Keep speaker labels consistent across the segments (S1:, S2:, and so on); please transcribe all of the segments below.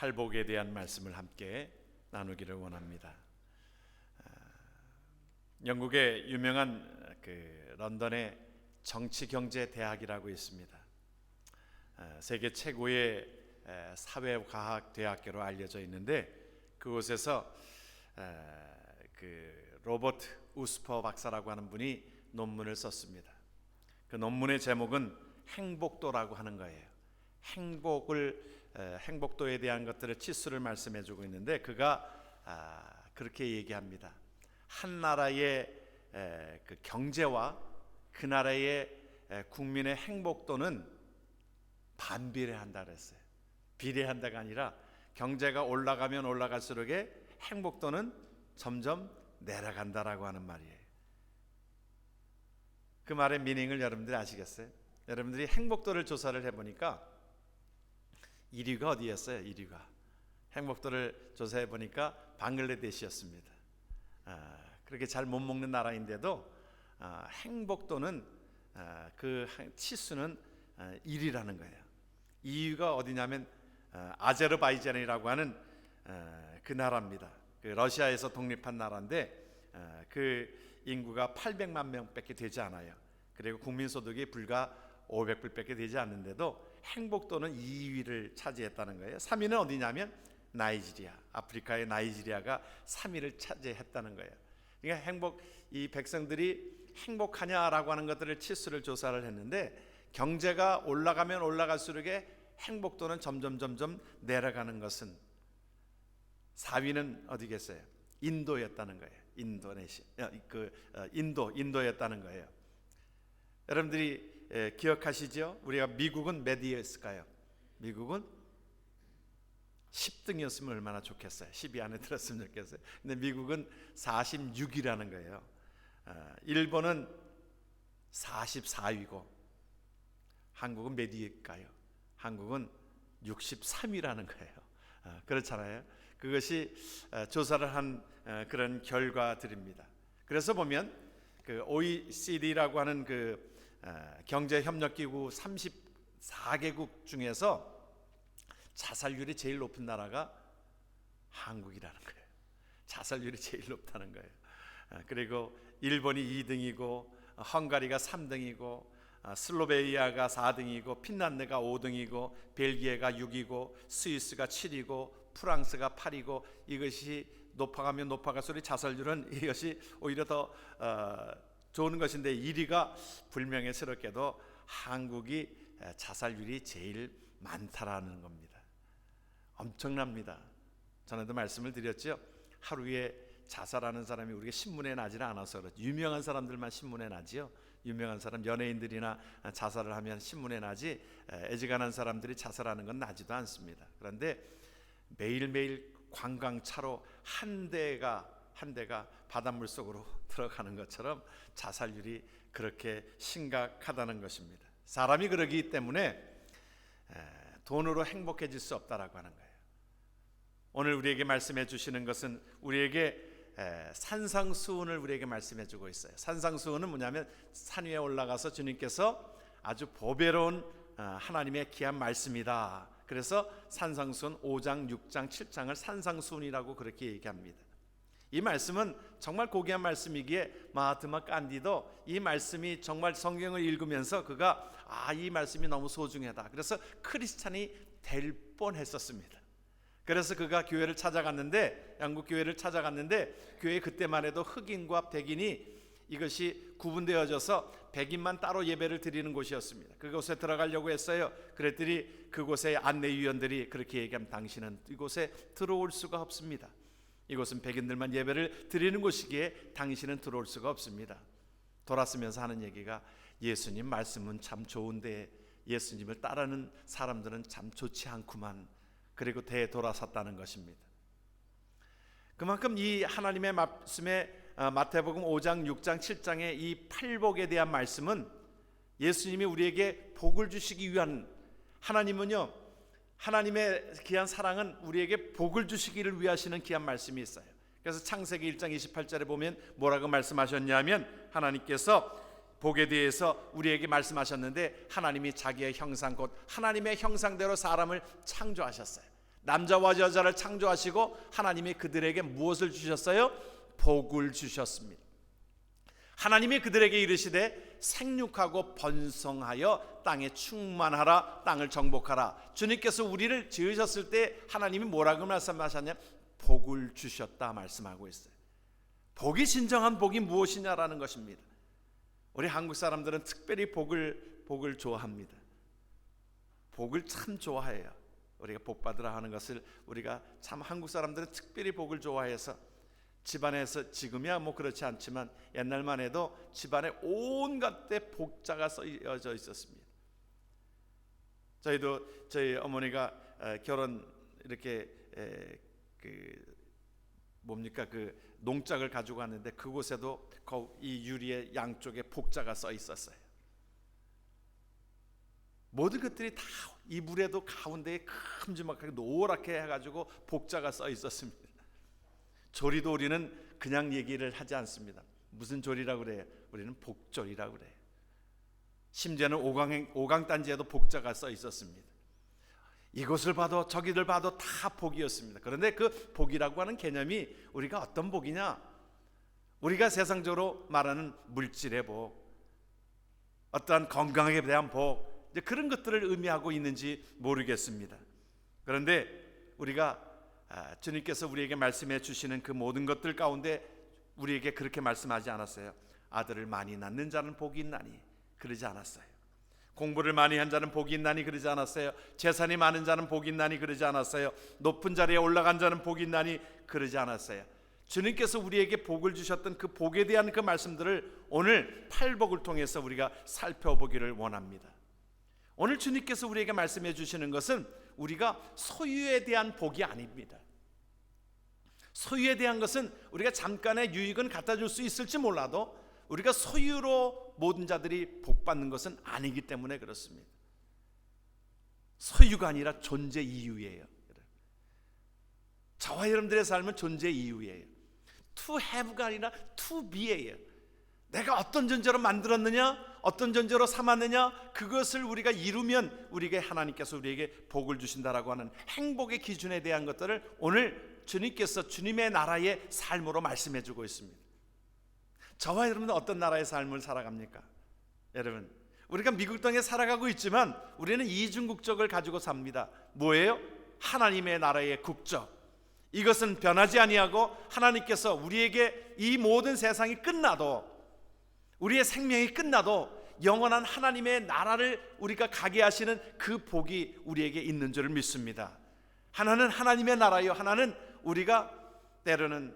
S1: 팔복에 대한 말씀을 함께 나누기를 원합니다. 아, 영국의 유명한 그 런던의 정치 경제 대학이라고 있습니다. 아, 세계 최고의 에, 사회과학 대학교로 알려져 있는데 그곳에서 에, 그 로버트 우스퍼 박사라고 하는 분이 논문을 썼습니다. 그 논문의 제목은 행복도라고 하는 거예요. 행복을 에, 행복도에 대한 것들을 치수를 말씀해 주고 있는데 그가 아, 그렇게 얘기합니다. 한 나라의 에, 그 경제와 그 나라의 에, 국민의 행복도는 반비례한다 그랬어요. 비례한다가 아니라 경제가 올라가면 올라갈수록에 행복도는 점점 내려간다라고 하는 말이에요. 그 말의 미닝을 여러분들이 아시겠어요? 여러분들이 행복도를 조사를 해보니까 1위가 어디였어요? 1위가 행복도를 조사해 보니까 방글라데시였습니다. 아, 그렇게 잘 못 먹는 나라인데도 아, 행복도는 아, 그 치수는 아, 1위라는 거예요. 2위가 어디냐면 아, 아제르바이잔이라고 하는 아, 그 나라입니다. 그 러시아에서 독립한 나라인데 아, 그 인구가 800만 명밖에 되지 않아요. 그리고 국민 소득이 불과 500불밖에 되지 않는데도 행복도는 2위를 차지했다는 거예요. 3위는 어디냐면 나이지리아, 아프리카의 나이지리아가 3위를 차지했다는 거예요. 그러니까 행복 이 백성들이 행복하냐라고 하는 것들을 치수를 조사를 했는데 경제가 올라가면 올라갈수록에 행복도는 점점 점점 내려가는 것은 4위는 어디겠어요? 인도였다는 거예요. 인도네시아, 그 어, 인도, 인도였다는 거예요. 여러분들이 에, 기억하시죠? 우리가 미국은 몇 위였을까요? 미국은 10등이었으면 얼마나 좋겠어요. 10위 안에 들었으면 좋겠어요. 근데 미국은 46위라는 거예요. 아, 일본은 44위고 한국은 몇 위일까요? 한국은 63위라는 거예요. 아, 그렇잖아요. 그것이 아, 조사를 한 아, 그런 결과들입니다. 그래서 보면 그 OECD라고 하는 그 아, 경제협력기구 34개국 중에서 자살률이 제일 높은 나라가 한국이라는 거예요. 자살률이 제일 높다는 거예요. 아, 그리고 일본이 2등이고 헝가리가 3등이고 아, 슬로베니아가 4등이고 핀란드가 5등이고 벨기에가 6이고 스위스가 7이고 프랑스가 8이고 이것이 높아가면 높아갈수록 자살률은 이것이 오히려 더 어, 좋은 것인데 1위가 불명예스럽게도 한국이 자살률이 제일 많다라는 겁니다. 엄청납니다. 전에도 말씀을 드렸죠. 하루에 자살하는 사람이 우리가 신문에 나지는 않아서 그렇죠. 유명한 사람들만 신문에 나지요. 유명한 사람 연예인들이나 자살을 하면 신문에 나지 애지간한 사람들이 자살하는 건 나지도 않습니다. 그런데 매일매일 관광차로 한 대가 한 대가 바닷물 속으로 들어가는 것처럼 자살률이 그렇게 심각하다는 것입니다. 사람이 그러기 때문에 돈으로 행복해질 수 없다라고 하는 거예요. 오늘 우리에게 말씀해 주시는 것은 우리에게 산상수훈을 우리에게 말씀해 주고 있어요. 산상수훈은 뭐냐면 산 위에 올라가서 주님께서 아주 보배로운 어, 하나님의 귀한 말씀이다. 그래서 산상수훈 5장, 6장, 7장을 산상수훈이라고 그렇게 얘기합니다. 이 말씀은 정말 고귀한 말씀이기에 마하트마 깐디도 이 말씀이 정말 성경을 읽으면서 그가 아 이 말씀이 너무 소중하다. 그래서 크리스찬이 될 뻔했었습니다. 그래서 그가 교회를 찾아갔는데 영국 교회를 찾아갔는데 교회 그때만 해도 흑인과 백인이 이것이 구분되어져서 백인만 따로 예배를 드리는 곳이었습니다. 그곳에 들어가려고 했어요. 그랬더니 그곳의 안내위원들이 그렇게 얘기하면 당신은 이곳에 들어올 수가 없습니다. 이곳은 백인들만 예배를 드리는 곳이기에 당신은 들어올 수가 없습니다. 돌았으면서 하는 얘기가 예수님 말씀은 참 좋은데 예수님을 따르는 사람들은 참 좋지 않구만. 그리고 되돌아섰다는 것입니다. 그만큼 이 하나님의 말씀에 마태복음 5장, 6장, 7장의 이 팔복에 대한 말씀은 예수님이 우리에게 복을 주시기 위한 하나님은요 하나님의 귀한 사랑은 우리에게 복을 주시기를 위하시는 귀한 말씀이 있어요. 그래서 창세기 1장 28절에 보면 뭐라고 말씀하셨냐면 하나님께서 복에 대해서 우리에게 말씀하셨는데 하나님이 자기의 형상 곧 하나님의 형상대로 사람을 창조하셨어요. 남자와 여자를 창조하시고 하나님이 그들에게 무엇을 주셨어요? 복을 주셨습니다. 하나님이 그들에게 이르시되 생육하고 번성하여 땅에 충만하라 땅을 정복하라. 주님께서 우리를 지으셨을 때 하나님이 뭐라고 말씀하셨냐? 복을 주셨다 말씀하고 있어요. 복이 진정한 복이 무엇이냐라는 것입니다. 우리 한국 사람들은 특별히 복을 복을 좋아합니다. 복을 참 좋아해요. 우리가 복 받으라 하는 것을 우리가 참 한국 사람들은 특별히 복을 좋아해서 집안에서 지금이야 뭐 그렇지 않지만 옛날만 해도 집안에 온갖 데 복자가 써져 있었습니다. 저희도 저희 어머니가 결혼 이렇게 그 뭡니까 그 농장을 가지고 갔는데 그곳에도 이 유리의 양쪽에 복자가 써 있었어요. 모든 것들이 다 이불에도 가운데에 큼지막하게 노랗게 해가지고 복자가 써 있었습니다. 조리도 우리는 그냥 얘기를 하지 않습니다. 무슨 조리라고 그래요? 우리는 복조리라고 그래요. 심지어는 오강 오강 단지에도 복자가 써 있었습니다. 이것을 봐도 저기를 봐도 다 복이었습니다. 그런데 그 복이라고 하는 개념이 우리가 어떤 복이냐? 우리가 세상적으로 말하는 물질의 복, 어떠한 건강에 대한 복, 이제 그런 것들을 의미하고 있는지 모르겠습니다. 그런데 우리가 아, 주님께서 우리에게 말씀해 주시는 그 모든 것들 가운데 우리에게 그렇게 말씀하지 않았어요. 아들을 많이 낳는 자는 복이 있나니 그러지 않았어요. 공부를 많이 한 자는 복이 있나니 그러지 않았어요. 재산이 많은 자는 복이 있나니 그러지 않았어요. 높은 자리에 올라간 자는 복이 있나니 그러지 않았어요. 주님께서 우리에게 복을 주셨던 그 복에 대한 그 말씀들을 오늘 팔복을 통해서 우리가 살펴보기를 원합니다. 오늘 주님께서 우리에게 말씀해 주시는 것은 우리가 소유에 대한 복이 아닙니다. 소유에 대한 것은 우리가 잠깐의 유익은 갖다 줄 수 있을지 몰라도 우리가 소유로 모든 자들이 복 받는 것은 아니기 때문에 그렇습니다. 소유가 아니라 존재 이유예요. 저와 여러분들의 삶은 존재 이유예요. to have가 아니라 to be예요. 내가 어떤 존재로 만들었느냐, 어떤 존재로 삼았느냐, 그것을 우리가 이루면 우리에게 하나님께서 우리에게 복을 주신다라고 하는 행복의 기준에 대한 것들을 오늘 주님께서 주님의 나라의 삶으로 말씀해 주고 있습니다. 저와 여러분은 어떤 나라의 삶을 살아갑니까? 여러분, 우리가 미국 땅에 살아가고 있지만 우리는 이중 국적을 가지고 삽니다. 뭐예요? 하나님의 나라의 국적. 이것은 변하지 아니하고 하나님께서 우리에게 이 모든 세상이 끝나도 우리의 생명이 끝나도 영원한 하나님의 나라를 우리가 가게 하시는 그 복이 우리에게 있는 줄을 믿습니다. 하나는 하나님의 나라요. 하나는 우리가 때로는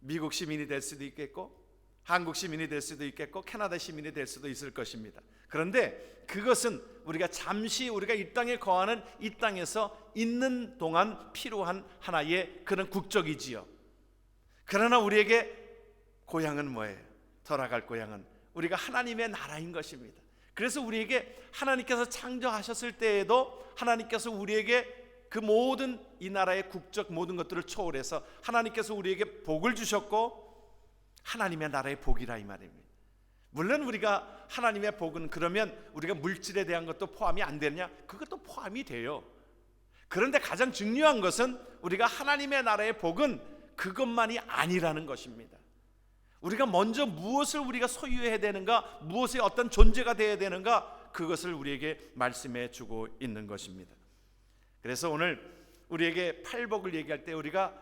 S1: 미국 시민이 될 수도 있겠고 한국 시민이 될 수도 있겠고 캐나다 시민이 될 수도 있을 것입니다. 그런데 그것은 우리가 잠시 우리가 이 땅에 거하는 이 땅에서 있는 동안 필요한 하나의 그런 국적이지요. 그러나 우리에게 고향은 뭐예요? 돌아갈 고향은 우리가 하나님의 나라인 것입니다. 그래서 우리에게 하나님께서 창조하셨을 때에도 하나님께서 우리에게 그 모든 이 나라의 국적 모든 것들을 초월해서 하나님께서 우리에게 복을 주셨고 하나님의 나라의 복이라 이 말입니다. 물론 우리가 하나님의 복은 그러면 우리가 물질에 대한 것도 포함이 안 되느냐? 그것도 포함이 돼요. 그런데 가장 중요한 것은 우리가 하나님의 나라의 복은 그것만이 아니라는 것입니다. 우리가 먼저 무엇을 우리가 소유해야 되는가, 무엇의 어떤 존재가 되어야 되는가, 그것을 우리에게 말씀해 주고 있는 것입니다. 그래서 오늘 우리에게 팔복을 얘기할 때 우리가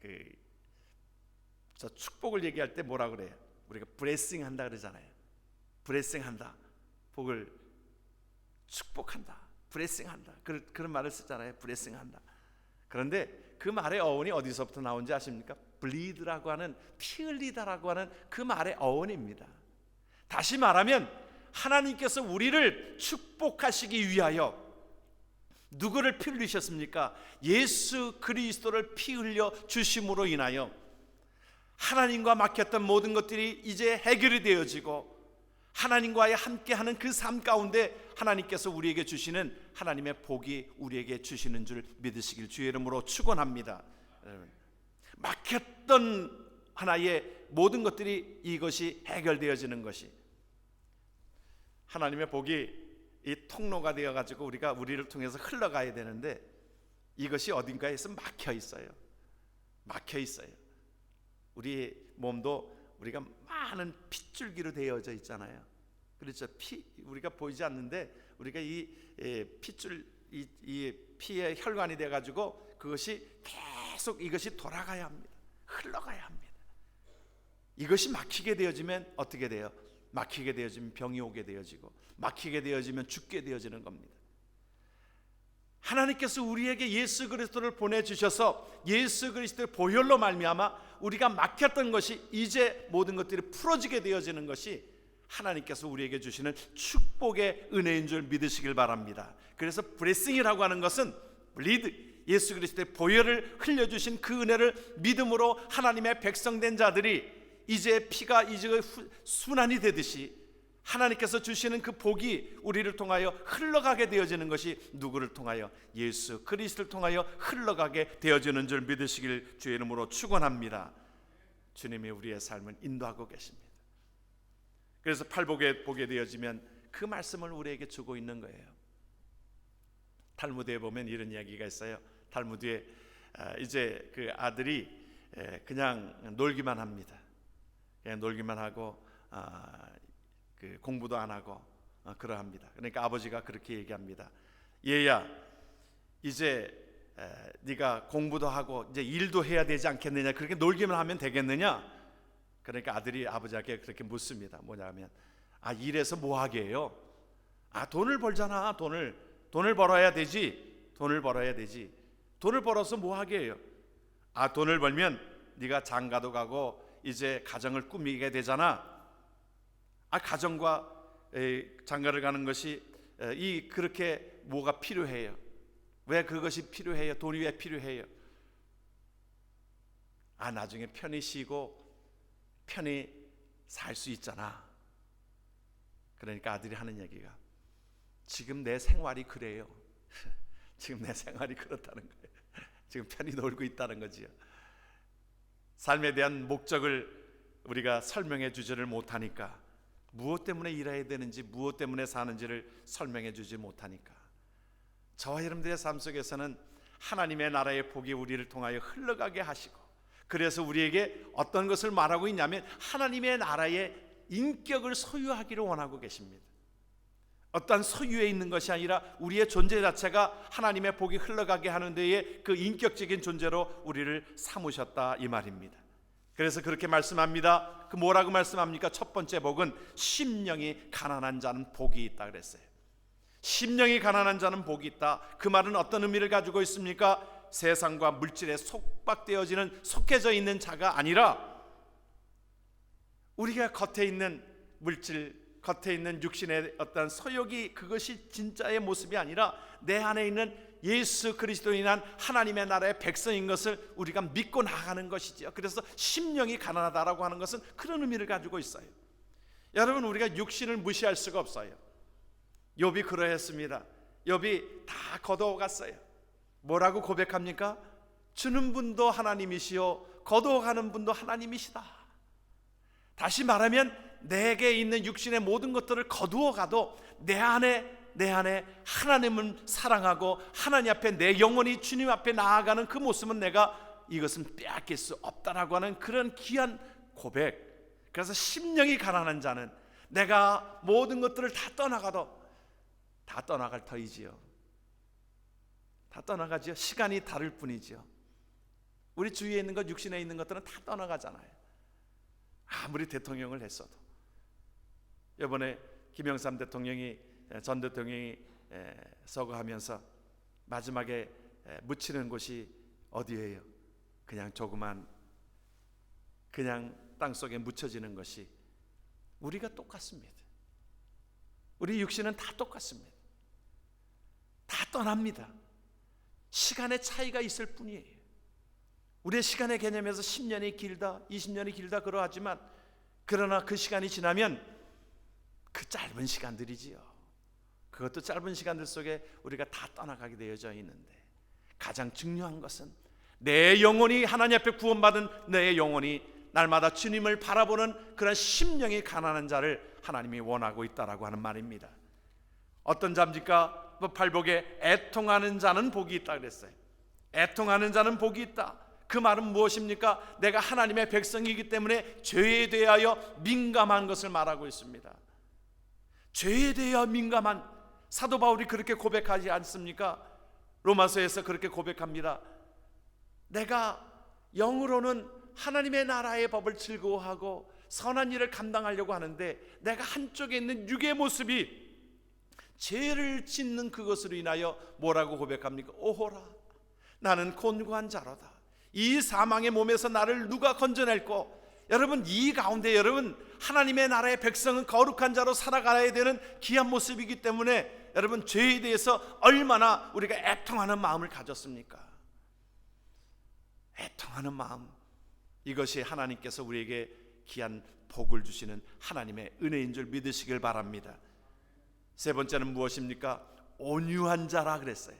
S1: 그 축복을 얘기할 때 뭐라 그래요? 우리가 브레싱 한다 그러잖아요. 브레싱 한다. 복을 축복한다. 브레싱 한다. 그런, 그런 말을 쓰잖아요. 브레싱 한다. 그런데 그 말의 어원이 어디서부터 나온지 아십니까? 블리드라고 하는 피 흘리다라고 하는 그 말의 어원입니다. 다시 말하면 하나님께서 우리를 축복하시기 위하여 누구를 피 흘리셨습니까? 예수 그리스도를 피 흘려 주심으로 인하여 하나님과 막혔던 모든 것들이 이제 해결이 되어지고 하나님과의 함께하는 그 삶 가운데 하나님께서 우리에게 주시는 하나님의 복이 우리에게 주시는 줄 믿으시길 주의 이름으로 축원합니다. 막혔던 하나의 모든 것들이 이것이 해결되어지는 것이 하나님의 복이 이 통로가 되어 가지고 우리가 우리를 통해서 흘러가야 되는데 이것이 어딘가에서 막혀 있어요. 막혀 있어요. 우리 몸도 우리가 많은 핏줄기로 되어져 있잖아요. 그렇죠. 피 우리가 보이지 않는데 우리가 이 예, 핏줄 이, 이 피의 혈관이 돼 가지고 그것이 계속 이것이 돌아가야 합니다. 흘러가야 합니다. 이것이 막히게 되어지면 어떻게 돼요? 막히게 되어지면 병이 오게 되어지고 막히게 되어지면 죽게 되어지는 겁니다. 하나님께서 우리에게 예수 그리스도를 보내 주셔서 예수 그리스도의 보혈로 말미암아 우리가 막혔던 것이 이제 모든 것들이 풀어지게 되어지는 것이 하나님께서 우리에게 주시는 축복의 은혜인 줄 믿으시길 바랍니다. 그래서 브레싱이라고 하는 것은 리드 예수 그리스도의 보혈을 흘려 주신 그 은혜를 믿음으로 하나님의 백성된 자들이 이제 피가 이제 후- 순환이 되듯이 하나님께서 주시는 그 복이 우리를 통하여 흘러가게 되어지는 것이 누구를 통하여 예수 그리스도를 통하여 흘러가게 되어지는 줄 믿으시길 주의 이름으로 축원합니다. 주님이 우리의 삶을 인도하고 계십니다. 그래서 팔복에 보게 되어지면 그 말씀을 우리에게 주고 있는 거예요. 탈무드에 보면 이런 이야기가 있어요. 탈무드에 아, 이제 그 아들이 에, 그냥 놀기만 합니다. 그냥 놀기만 하고 아, 그 공부도 안 하고 어, 그러합니다. 그러니까 아버지가 그렇게 얘기합니다. 얘야 이제 에, 네가 공부도 하고 이제 일도 해야 되지 않겠느냐? 그렇게 놀기만 하면 되겠느냐? 그러니까 아들이 아버지에게 그렇게 묻습니다. 뭐냐면 아 일해서 뭐 하게 해요? 아 돈을 벌잖아. 돈을 돈을 벌어야 되지. 돈을 벌어야 되지. 돈을 벌어서 뭐 하게 해요? 아 돈을 벌면 네가 장가도 가고 이제 가정을 꾸미게 되잖아. 아 가정과 에, 장가를 가는 것이 에, 이 그렇게 뭐가 필요해요? 왜 그것이 필요해요? 돈이 왜 필요해요? 아 나중에 편히 쉬고 편히 살 수 있잖아. 그러니까 아들이 하는 얘기가 지금 내 생활이 그래요. 지금 내 생활이 그렇다는 거예요. 지금 편히 놀고 있다는 거지요. 삶에 대한 목적을 우리가 설명해 주지를 못하니까 무엇 때문에 일해야 되는지 무엇 때문에 사는지를 설명해 주지 못하니까 저와 여러분들의 삶 속에서는 하나님의 나라의 복이 우리를 통하여 흘러가게 하시고 그래서 우리에게 어떤 것을 말하고 있냐면 하나님의 나라의 인격을 소유하기를 원하고 계십니다. 어떠한 소유에 있는 것이 아니라 우리의 존재 자체가 하나님의 복이 흘러가게 하는 데에 그 인격적인 존재로 우리를 삼으셨다 이 말입니다. 그래서 그렇게 말씀합니다. 그 뭐라고 말씀합니까? 첫 번째 복은 심령이 가난한 자는 복이 있다 그랬어요. 심령이 가난한 자는 복이 있다. 그 말은 어떤 의미를 가지고 있습니까? 세상과 물질에 속박되어지는 속해져 있는 자가 아니라 우리가 겉에 있는 물질, 겉에 있는 육신의 어떤 소욕이 그것이 진짜의 모습이 아니라 내 안에 있는 예수 그리스도로 인한 하나님의 나라의 백성인 것을 우리가 믿고 나가는 것이지요. 그래서 심령이 가난하다라고 하는 것은 그런 의미를 가지고 있어요. 여러분 우리가 육신을 무시할 수가 없어요. 욥이 그러했습니다. 욥이 다 거두어갔어요. 뭐라고 고백합니까? 주는 분도 하나님이시요 거두어가는 분도 하나님이시다. 다시 말하면 내게 있는 육신의 모든 것들을 거두어 가도 내 안에 내 안에 하나님을 사랑하고 하나님 앞에 내 영혼이 주님 앞에 나아가는 그 모습은 내가 이것은 빼앗길 수 없다라고 하는 그런 귀한 고백. 그래서 심령이 가난한 자는 내가 모든 것들을 다 떠나가도 다 떠나갈 터이지요. 다 떠나가지요. 시간이 다를 뿐이지요. 우리 주위에 있는 것, 육신에 있는 것들은 다 떠나가잖아요. 아무리 대통령을 했어도 이번에 김영삼 대통령이 전 대통령이 서거하면서 마지막에 묻히는 곳이 어디예요? 그냥 조그만 그냥 땅 속에 묻혀지는 것이 우리가 똑같습니다. 우리 육신은 다 똑같습니다. 다 떠납니다. 시간의 차이가 있을 뿐이에요. 우리의 시간의 개념에서 10년이 길다, 20년이 길다 그러하지만 그러나 그 시간이 지나면 그 짧은 시간들이지요. 그것도 짧은 시간들 속에 우리가 다 떠나가게 되어져 있는데 가장 중요한 것은 내 영혼이 하나님 앞에 구원받은 내 영혼이 날마다 주님을 바라보는 그런 심령이 가난한 자를 하나님이 원하고 있다라고 하는 말입니다. 어떤 자입니까? 팔복에 애통하는 자는 복이 있다 그랬어요. 애통하는 자는 복이 있다. 그 말은 무엇입니까? 내가 하나님의 백성이기 때문에 죄에 대하여 민감한 것을 말하고 있습니다. 죄에 대하여 민감한 사도 바울이 그렇게 고백하지 않습니까? 로마서에서 그렇게 고백합니다. 내가 영으로는 하나님의 나라의 법을 즐거워하고 선한 일을 감당하려고 하는데 내가 한쪽에 있는 육의 모습이 죄를 짓는 그것으로 인하여 뭐라고 고백합니까? 오호라 나는 곤고한 자로다 이 사망의 몸에서 나를 누가 건져낼고 여러분 이 가운데 여러분 하나님의 나라의 백성은 거룩한 자로 살아가야 되는 귀한 모습이기 때문에 여러분 죄에 대해서 얼마나 우리가 애통하는 마음을 가졌습니까? 애통하는 마음 이것이 하나님께서 우리에게 귀한 복을 주시는 하나님의 은혜인 줄 믿으시길 바랍니다. 세 번째는 무엇입니까? 온유한 자라 그랬어요.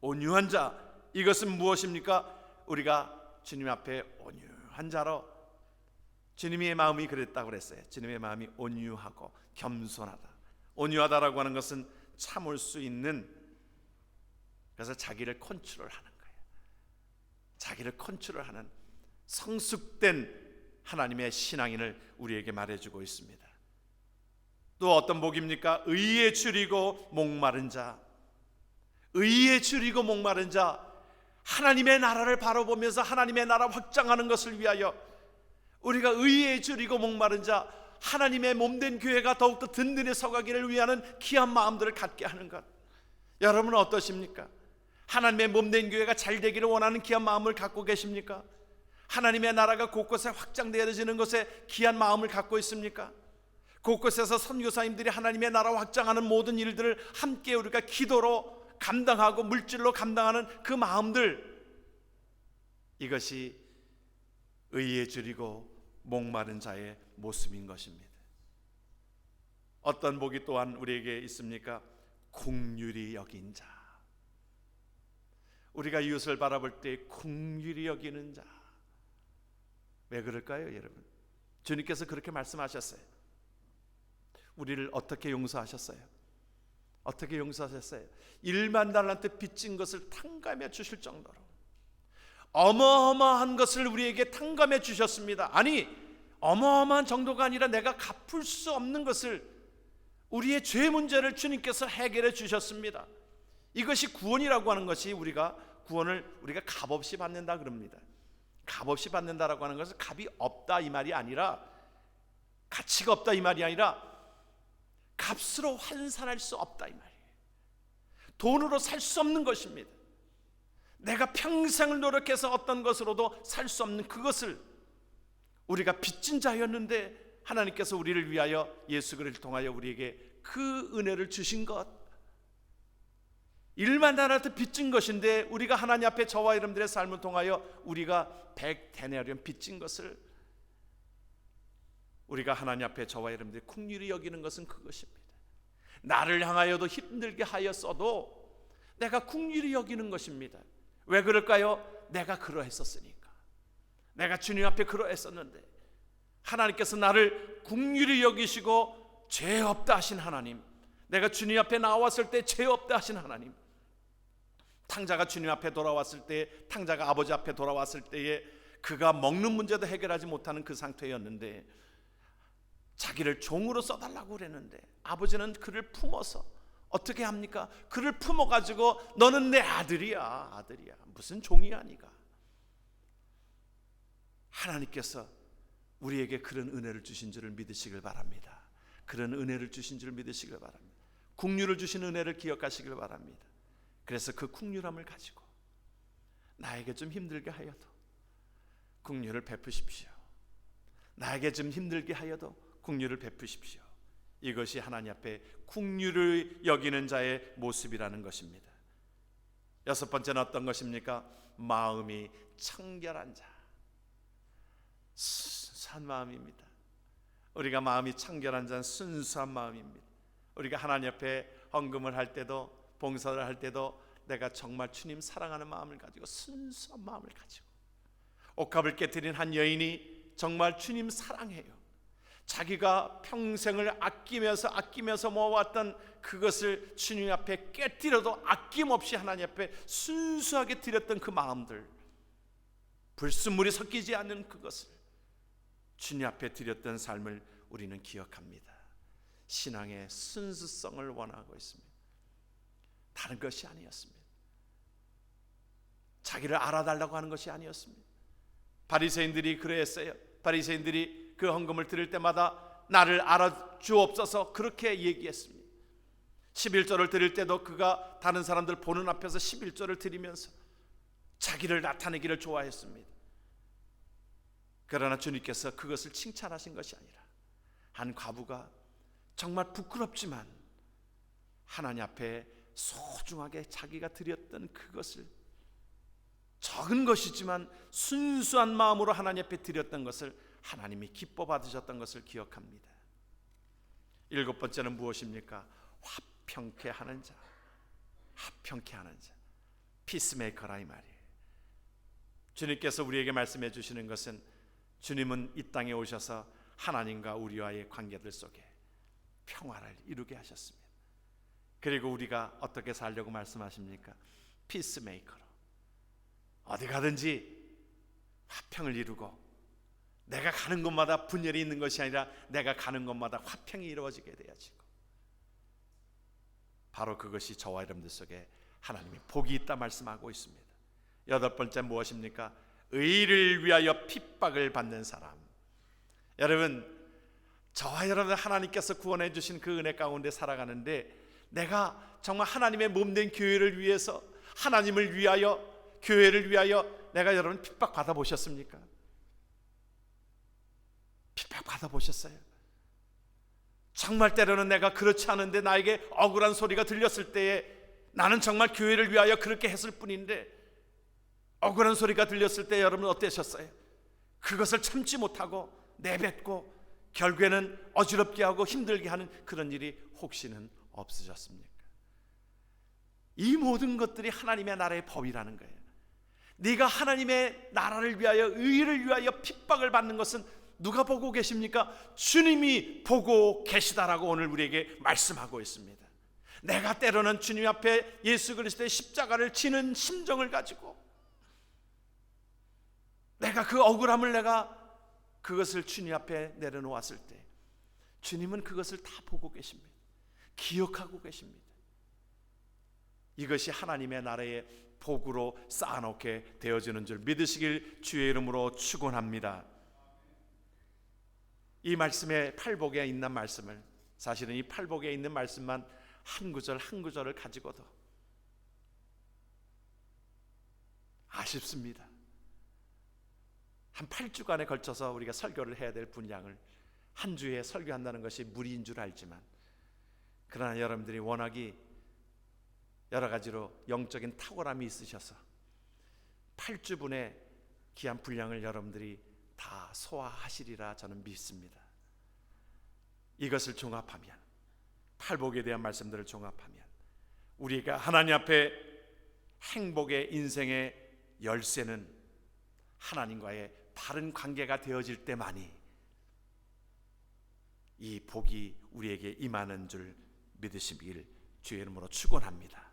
S1: 온유한 자 이것은 무엇입니까? 우리가 주님 앞에 온유한 자로 주님의 마음이 그랬다고 그랬어요. 주님의 마음이 온유하고 겸손하다. 온유하다라고 하는 것은 참을 수 있는 그래서 자기를 컨트롤하는 거예요. 자기를 컨트롤하는 성숙된 하나님의 신앙인을 우리에게 말해주고 있습니다. 또 어떤 복입니까? 의에 줄이고 목마른 자. 의에 줄이고 목마른 자. 하나님의 나라를 바라보면서 하나님의 나라 확장하는 것을 위하여 우리가 의에 줄이고 목마른 자 하나님의 몸된 교회가 더욱더 든든히 서가기를 위하는 귀한 마음들을 갖게 하는 것. 여러분은 어떠십니까? 하나님의 몸된 교회가 잘 되기를 원하는 귀한 마음을 갖고 계십니까? 하나님의 나라가 곳곳에 확장되어지는 것에 귀한 마음을 갖고 있습니까? 곳곳에서 선교사님들이 하나님의 나라 확장하는 모든 일들을 함께 우리가 기도로 감당하고 물질로 감당하는 그 마음들 이것이 의에 줄이고 목마른 자의 모습인 것입니다. 어떤 복이 또한 우리에게 있습니까? 국률이 여긴 자. 우리가 이웃을 바라볼 때 국률이 여기는 자. 왜 그럴까요, 여러분? 주님께서 그렇게 말씀하셨어요. 우리를 어떻게 용서하셨어요? 어떻게 용서하셨어요? 1만 달란트 빚진 것을 탕감해 주실 정도로 어마어마한 것을 우리에게 탕감해 주셨습니다. 아니, 어마어마한 정도가 아니라 내가 갚을 수 없는 것을 우리의 죄 문제를 주님께서 해결해 주셨습니다. 이것이 구원이라고 하는 것이 우리가 구원을 우리가 값없이 받는다 그럽니다. 값없이 받는다라고 하는 것은 값이 없다 이 말이 아니라 가치가 없다 이 말이 아니라 값으로 환산할 수 없다 이 말이에요. 돈으로 살 수 없는 것입니다. 내가 평생을 노력해서 어떤 것으로도 살 수 없는 그것을 우리가 빚진 자였는데 하나님께서 우리를 위하여 예수 그리스도를 통하여 우리에게 그 은혜를 주신 것 일만 나라도 빚진 것인데 우리가 하나님 앞에 저와 여러분들의 삶을 통하여 우리가 백 데나리온 빚진 것을 우리가 하나님 앞에 저와 여러분들이 국률이 여기는 것은 그것입니다. 나를 향하여도 힘들게 하였어도 내가 국률이 여기는 것입니다. 왜 그럴까요? 내가 그러했었으니까. 내가 주님 앞에 그러했었는데 하나님께서 나를 국률이 여기시고 죄 없다 하신 하나님. 내가 주님 앞에 나왔을 때 죄 없다 하신 하나님. 탕자가 주님 앞에 돌아왔을 때, 탕자가 아버지 앞에 돌아왔을 때에 그가 먹는 문제도 해결하지 못하는 그 상태였는데 자기를 종으로 써달라고 그랬는데 아버지는 그를 품어서 어떻게 합니까? 그를 품어 가지고 너는 내 아들이야, 아들이야. 무슨 종이야, 네가. 하나님께서 우리에게 그런 은혜를 주신 줄을 믿으시길 바랍니다. 그런 은혜를 주신 줄 믿으시길 바랍니다. 국류를 주신 은혜를 기억하시길 바랍니다. 그래서 그 국률함을 가지고 나에게 좀 힘들게 하여도 국률을 베푸십시오. 나에게 좀 힘들게 하여도 국률을 베푸십시오. 이것이 하나님 앞에 국률을 여기는 자의 모습이라는 것입니다. 여섯 번째는 어떤 것입니까? 마음이 청결한 자. 순수한 마음입니다. 우리가 마음이 청결한 자는 순수한 마음입니다. 우리가 하나님 앞에 헌금을 할 때도 봉사를 할 때도 내가 정말 주님 사랑하는 마음을 가지고 순수한 마음을 가지고 옥합을 깨뜨린 한 여인이 정말 주님 사랑해요. 자기가 평생을 아끼면서 아끼면서 모아왔던 그것을 주님 앞에 깨뜨려도 아낌없이 하나님 앞에 순수하게 드렸던 그 마음들 불순물이 섞이지 않는 그것을 주님 앞에 드렸던 삶을 우리는 기억합니다. 신앙의 순수성을 원하고 있습니다. 다른 것이 아니었습니다. 자기를 알아달라고 하는 것이 아니었습니다. 바리새인들이 그랬어요. 바리새인들이 그 헌금을 드릴 때마다 나를 알아주옵소서 그렇게 얘기했습니다. 11조를 드릴 때도 그가 다른 사람들 보는 앞에서 11조를 드리면서 자기를 나타내기를 좋아했습니다. 그러나 주님께서 그것을 칭찬하신 것이 아니라 한 과부가 정말 부끄럽지만 하나님 앞에 소중하게 자기가 드렸던 그것을 적은 것이지만 순수한 마음으로 하나님 앞에 드렸던 것을 하나님이 기뻐 받으셨던 것을 기억합니다. 일곱 번째는 무엇입니까? 화평케 하는 자. 화평케 하는 자. 피스메이커라 이 말이에요. 주님께서 우리에게 말씀해 주시는 것은 주님은 이 땅에 오셔서 하나님과 우리와의 관계들 속에 평화를 이루게 하셨습니다. 그리고 우리가 어떻게 살려고 말씀하십니까? 피스메이커로 어디 가든지 화평을 이루고 내가 가는 곳마다 분열이 있는 것이 아니라 내가 가는 곳마다 화평이 이루어지게 되어지고 바로 그것이 저와 여러분들 속에 하나님의 복이 있다 말씀하고 있습니다. 여덟 번째 무엇입니까? 의를 위하여 핍박을 받는 사람. 여러분 저와 여러분 하나님께서 구원해 주신 그 은혜 가운데 살아가는데 내가 정말 하나님의 몸된 교회를 위해서 하나님을 위하여 교회를 위하여 내가 여러분 핍박 받아 보셨습니까? 핍박 받아 보셨어요? 정말 때로는 내가 그렇지 않은데 나에게 억울한 소리가 들렸을 때에 나는 정말 교회를 위하여 그렇게 했을 뿐인데 억울한 소리가 들렸을 때 여러분 어떠셨어요? 그것을 참지 못하고 내뱉고 결국에는 어지럽게 하고 힘들게 하는 그런 일이 혹시는 없으셨습니까? 이 모든 것들이 하나님의 나라의 법이라는 거예요. 네가 하나님의 나라를 위하여 의를 위하여 핍박을 받는 것은 누가 보고 계십니까? 주님이 보고 계시다라고 오늘 우리에게 말씀하고 있습니다. 내가 때로는 주님 앞에 예수 그리스도의 십자가를 지는 심정을 가지고 내가 그 억울함을 내가 그것을 주님 앞에 내려놓았을 때 주님은 그것을 다 보고 계십니다. 기억하고 계십니다. 이것이 하나님의 나라의 복으로 쌓아놓게 되어지는 줄 믿으시길 주의 이름으로 축원합니다. 이 말씀의 팔복에 있는 말씀을 사실은 이 팔복에 있는 말씀만 한 구절 한 구절을 가지고도 아쉽습니다. 한 8주간에 걸쳐서 우리가 설교를 해야 될 분량을 한 주에 설교한다는 것이 무리인 줄 알지만 그러나 여러분들이 워낙이 여러 가지로 영적인 탁월함이 있으셔서 8주분의 귀한 분량을 여러분들이 다 소화하시리라 저는 믿습니다. 이것을 종합하면 팔복에 대한 말씀들을 종합하면 우리가 하나님 앞에 행복의 인생의 열쇠는 하나님과의 바른 관계가 되어질 때만이 이 복이 우리에게 임하는 줄 믿으시길 주의 이름으로 축원합니다.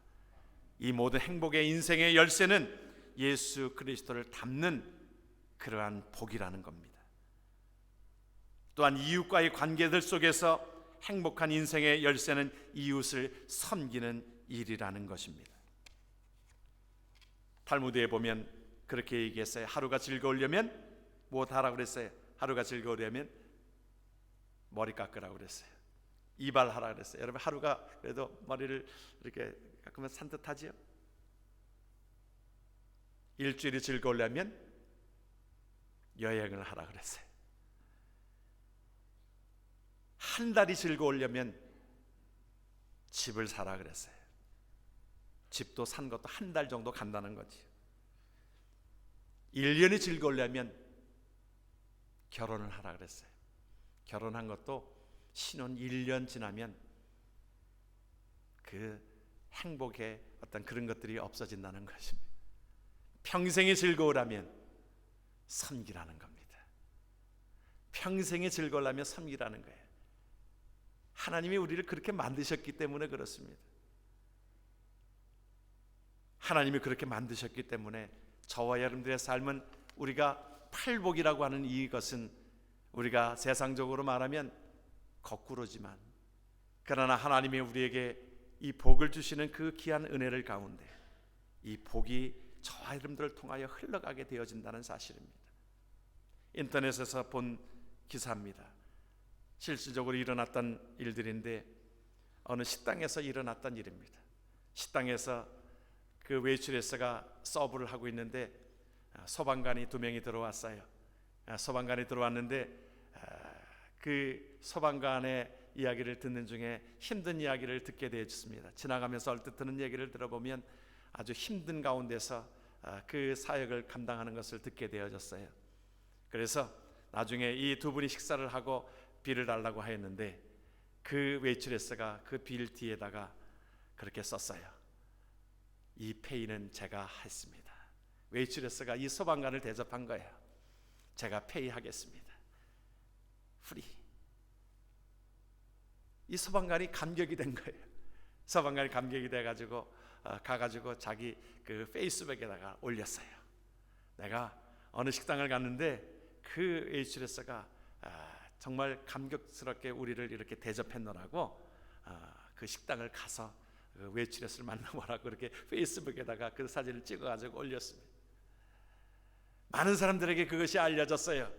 S1: 이 모든 행복의 인생의 열쇠는 예수 그리스도를 담는 그러한 복이라는 겁니다. 또한 이웃과의 관계들 속에서 행복한 인생의 열쇠는 이웃을 섬기는 일이라는 것입니다. 탈무드에 보면 그렇게 얘기했어요. 하루가 즐거우려면 무엇 하라 그랬어요? 하루가 즐거우려면 머리 깎으라고 그랬어요. 이발하라 그랬어요. 여러분 하루가 그래도 머리를 이렇게 깎으면 산뜻하지요? 일주일이 즐거우려면 여행을 하라 그랬어요. 한 달이 즐거우려면 집을 사라 그랬어요. 집도 산 것도 한 달 정도 간다는 거지. 1년이 즐거우려면 결혼을 하라 그랬어요. 결혼한 것도 신혼 1년 지나면 그 행복의 어떤 그런 것들이 없어진다는 것입니다. 평생이 즐거우라면 섬기라는 겁니다. 평생의 즐거울라며 섬기라는 거예요. 하나님이 우리를 그렇게 만드셨기 때문에 그렇습니다. 하나님이 그렇게 만드셨기 때문에 저와 여러분들의 삶은 우리가 팔복이라고 하는 이것은 우리가 세상적으로 말하면 거꾸로지만 그러나 하나님이 우리에게 이 복을 주시는 그 귀한 은혜를 가운데 이 복이 저와 여러분들을 통하여 흘러가게 되어진다는 사실입니다. 인터넷에서 본 기사입니다. 실질적으로 일어났던 일들인데 어느 식당에서 일어났던 일입니다. 식당에서 그 웨이트레스가 서브를 하고 있는데 아, 소방관이 두 명이 들어왔어요. 아, 소방관이 들어왔는데 아, 그 소방관의 이야기를 듣는 중에 힘든 이야기를 듣게 되었습니다. 지나가면서 얼뜻 듣는 얘기를 들어보면 아주 힘든 가운데서 아, 그 사역을 감당하는 것을 듣게 되어졌어요. 그래서 나중에 이 두 분이 식사를 하고 비를 달라고 하였는데 그 웨이트레스가 그빌 뒤에다가 그렇게 썼어요. 이 페이는 제가 했습니다. 웨이트레스가 이 소방관을 대접한 거예요. 제가 페이하겠습니다. 프리. 이 소방관이 감격이 된 거예요. 소방관이 감격이 돼가지고 어, 가가지고 자기 그 페이스북에다가 올렸어요. 내가 어느 식당을 갔는데 그 웨이트레스가 아, 정말 감격스럽게 우리를 이렇게 대접했노라고 아, 그 식당을 가서 그 웨이트레스를 만나보라고 그렇게 페이스북에다가 그 사진을 찍어가지고 올렸습니다. 많은 사람들에게 그것이 알려졌어요.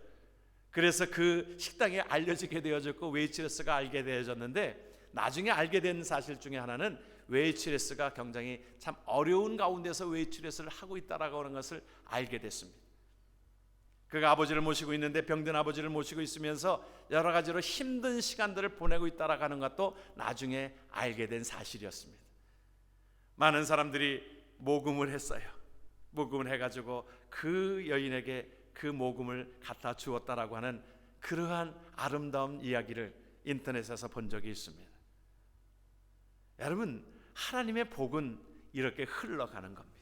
S1: 그래서 그 식당에 알려지게 되어졌고 웨이트레스가 알게 되어졌는데 나중에 알게 된 사실 중에 하나는 웨이트레스가 굉장히 참 어려운 가운데서 웨이트레스를 하고 있다라고 하는 것을 알게 됐습니다. 그가 아버지를 모시고 있는데 병든 아버지를 모시고 있으면서 여러 가지로 힘든 시간들을 보내고 있다라고 하는 것도 나중에 알게 된 사실이었습니다. 많은 사람들이 모금을 했어요. 모금을 해가지고 그 여인에게 그 모금을 갖다 주었다라고 하는 그러한 아름다운 이야기를 인터넷에서 본 적이 있습니다. 여러분, 하나님의 복은 이렇게 흘러가는 겁니다.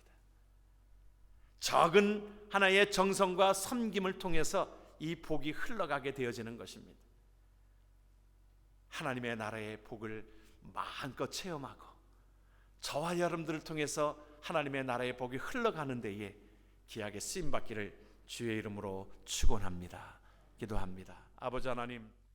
S1: 적은 하나의 정성과 섬김을 통해서 이 복이 흘러가게 되어지는 것입니다. 하나님의 나라의 복을 마음껏 체험하고 저와 여러분들을 통해서 하나님의 나라의 복이 흘러가는 데에 귀하게 쓰임 받기를 주의 이름으로 축원합니다. 기도합니다. 아버지 하나님